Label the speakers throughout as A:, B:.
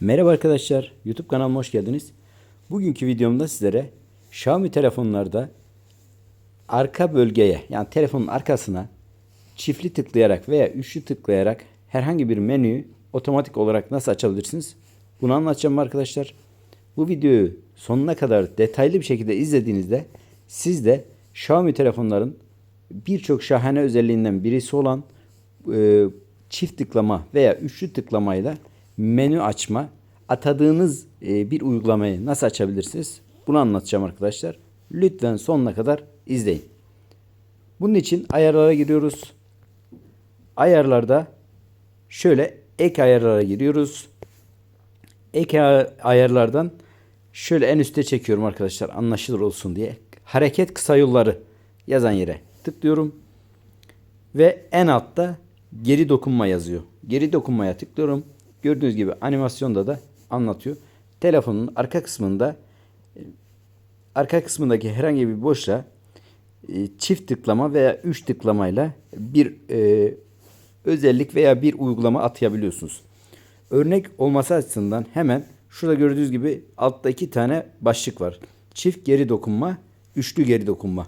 A: Merhaba arkadaşlar, YouTube kanalıma hoş geldiniz. Bugünkü videomda sizlere Xiaomi telefonlarda arka bölgeye yani telefonun arkasına çiftli tıklayarak veya üçlü tıklayarak herhangi bir menüyü otomatik olarak nasıl açabilirsiniz? Bunu anlatacağım arkadaşlar. Bu videoyu sonuna kadar detaylı bir şekilde izlediğinizde siz de Xiaomi telefonların birçok şahane özelliğinden birisi olan e, çift tıklama veya üçlü tıklamayla menü açma, atadığınız e, bir uygulamayı nasıl açabilirsiniz? Bunu anlatacağım arkadaşlar. Lütfen sonuna kadar izleyin. Bunun için ayarlara giriyoruz. Ayarlarda şöyle ek ayarlara giriyoruz. Ek ay- ayarlardan şöyle en üste çekiyorum arkadaşlar anlaşılır olsun diye. Hareket kısa yolları yazan yere tıklıyorum. Ve en altta geri dokunma yazıyor. Geri dokunmaya tıklıyorum. Gördüğünüz gibi animasyonda da anlatıyor. Telefonun arka kısmında arka kısmındaki herhangi bir boşluğa e, çift tıklama veya üç tıklamayla bir e, özellik veya bir uygulama atayabiliyorsunuz. Örnek olması açısından hemen şurada gördüğünüz gibi altta iki tane başlık var. Çift geri dokunma, üçlü geri dokunma.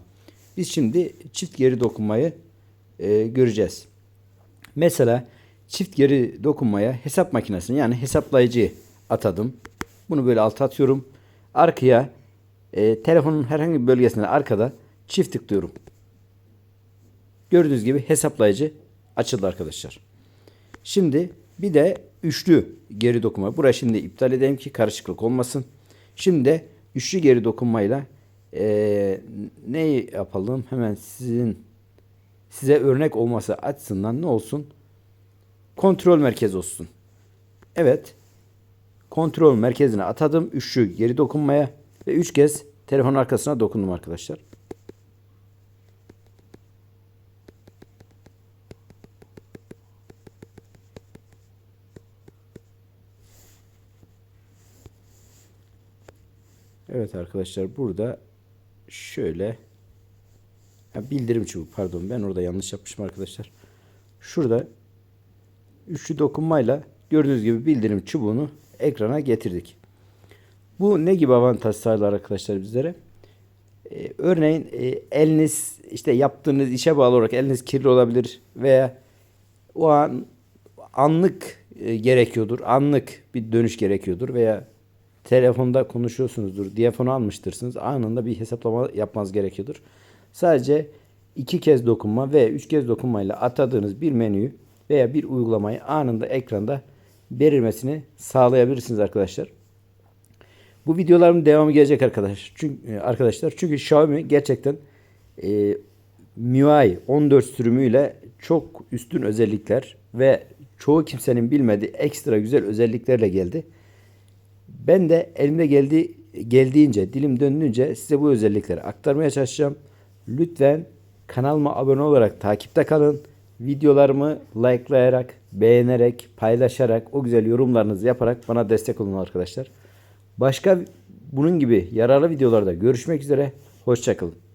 A: Biz şimdi çift geri dokunmayı e, göreceğiz. Mesela çift geri dokunmaya hesap makinesini yani hesaplayıcıyı atadım. Bunu böyle alta atıyorum. Arkaya e, telefonun herhangi bir bölgesine arkada çift tıklıyorum. Gördüğünüz gibi hesaplayıcı açıldı arkadaşlar. Şimdi bir de üçlü geri dokunma. Burayı şimdi iptal edeyim ki karışıklık olmasın. Şimdi de üçlü geri dokunmayla eee ne yapalım? Hemen sizin size örnek olması açısından ne olsun? Kontrol merkezi olsun. Evet. Kontrol merkezine atadım. Üçlü geri dokunmaya ve üç kez telefon arkasına dokundum arkadaşlar. Evet arkadaşlar burada şöyle ha, bildirim çubuğu pardon ben orada yanlış yapmışım arkadaşlar. Şurada üçlü dokunmayla gördüğünüz gibi bildirim çubuğunu ekrana getirdik. Bu ne gibi avantaj sağlar arkadaşlar bizlere? Ee, örneğin e, eliniz işte yaptığınız işe bağlı olarak eliniz kirli olabilir veya o an anlık e, gerekiyordur. Anlık bir dönüş gerekiyordur veya telefonda konuşuyorsunuzdur. Diyafonu almıştırsınız. Anında bir hesaplama yapmanız gerekiyordur. Sadece iki kez dokunma ve üç kez dokunmayla atadığınız bir menüyü veya bir uygulamayı anında ekranda belirmesini sağlayabilirsiniz arkadaşlar. Bu videoların devamı gelecek arkadaşlar. Çünkü arkadaşlar çünkü Xiaomi gerçekten e, MIUI 14 sürümüyle çok üstün özellikler ve çoğu kimsenin bilmediği ekstra güzel özelliklerle geldi. Ben de elimde geldi geldiğince, dilim döndüğünce size bu özellikleri aktarmaya çalışacağım. Lütfen kanalıma abone olarak takipte kalın. Videolarımı likelayarak, beğenerek, paylaşarak, o güzel yorumlarınızı yaparak bana destek olun arkadaşlar. Başka bunun gibi yararlı videolarda görüşmek üzere. Hoşçakalın.